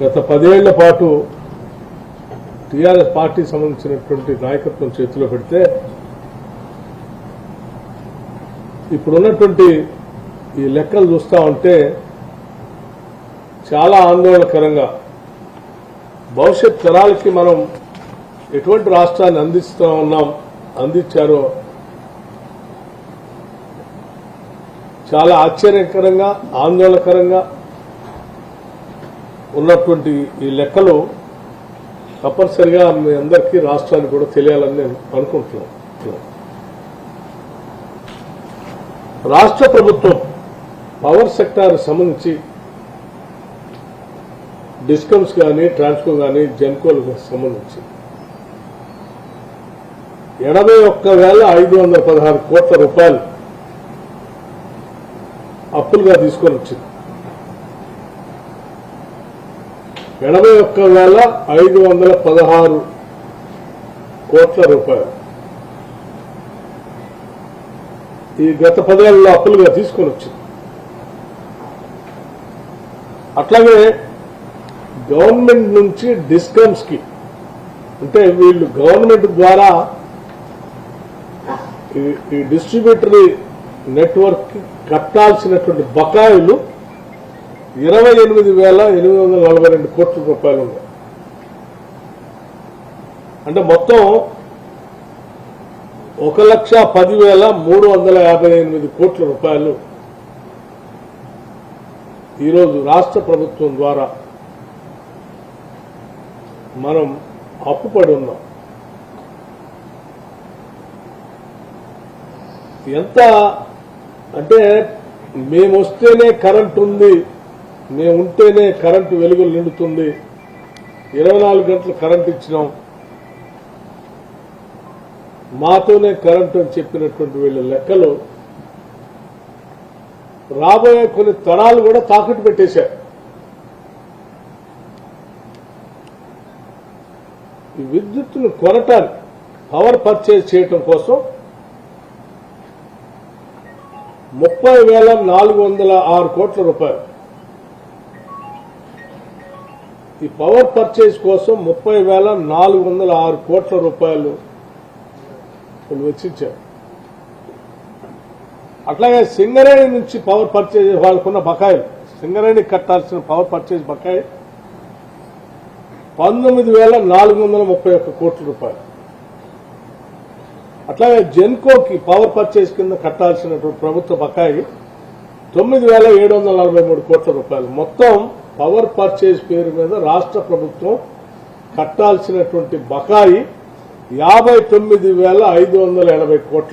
గత పదేళ్ళ పాటు టీఆర్ఎస్ పార్టీ సంబంధించినటువంటి నాయకత్వం చేతిలో పెడితే ఇప్పుడున్నటువంటి ఈ లెక్కలు చూస్తా ఉంటే చాలా ఆందోళనకరంగా భవిష్యత్ తరాలకి మనం ఎటువంటి రాష్ట్రాన్ని అందిస్తూ ఉన్నాం అందించారో చాలా ఆశ్చర్యకరంగా ఆందోళనకరంగా ఉన్నటువంటి ఈ లెక్కలు తప్పనిసరిగా మీ అందరికీ రాష్ట్రానికి కూడా తెలియాలని నేను అనుకుంటున్నాను. రాష్ట్ర ప్రభుత్వం పవర్ సెక్టార్ సంబంధించి డిస్కమ్స్ కానీ ట్రాన్స్కో కానీ జెన్కోలకు సంబంధించి ఎనభై ఒక్క వేల ఐదు వందల పదహారు కోట్ల రూపాయలు అప్పులుగా తీసుకొని వచ్చింది. ఎనభై ఒక్క వేల ఐదు వందల పదహారు కోట్ల రూపాయలు. ఈ గత పదేళ్ళలో అప్పులుగా తీసుకొని వచ్చింది. అట్లాగే గవర్నమెంట్ నుంచి డిస్కమ్స్కి అంటే వీళ్ళు గవర్నమెంట్ ద్వారా ఈ- డిస్ట్రిబ్యూటరీ నెట్వర్క్ కట్టాల్సినటువంటి బకాయిలు ఇరవై ఎనిమిది వేల ఎనిమిది వందల నలభై రెండు కోట్ల రూపాయలు ఉన్నాయి. అంటే మొత్తం ఒక లక్ష పదివేల మూడు వందల యాభై ఎనిమిది కోట్ల రూపాయలు ఈరోజు రాష్ట్ర ప్రభుత్వం ద్వారా మనం అప్పుపడి ఉన్నాం. ఎంత అంటే మేమొస్తేనే కరెంట్ ఉంది మేము ఉంటేనే కరెంటు వెలుగులు నిండుతుంది. ఇరవై నాలుగు గంటలు కరెంట్ ఇచ్చినాం. మాతోనే కరెంటు అని చెప్పినటువంటి వీళ్ళ లెక్కలు రాబోయే కొన్ని తరాలు కూడా తాకట్టు పెట్టేశారు. ఈ విద్యుత్తును కొనటానికి పవర్ పర్చేజ్ చేయటం కోసం ముప్పై వేల నాలుగు వందల ఆరు కోట్ల రూపాయలు. ఈ పవర్ పర్చేజ్ కోసం ముప్పై వేల నాలుగు వందల ఆరు కోట్ల రూపాయలు వాళ్ళు వెచ్చించారు. అట్లాగే సింగరేణి నుంచి పవర్ పర్చేజ్ వాళ్ళకున్న బకాయిలు సింగరేణి కట్టాల్సిన పవర్ పర్చేజ్ బకాయి పంతొమ్మిది వేల నాలుగు వందల ముప్పై ఒక్క కోట్ల రూపాయలు. అట్లాగే జెన్కోకి పవర్ పర్చేజ్ కింద కట్టాల్సినటువంటి ప్రభుత్వ బకాయి తొమ్మిది వేల ఏడు వందల నలభై మూడు కోట్ల రూపాయలు. మొత్తం పవర్ పర్చేజ్ పేరు మీద రాష్ట్ర ప్రభుత్వం కట్టాల్సినటువంటి బకాయి యాభై తొమ్మిది వేల ఐదు వందల ఎనభై కోట్లు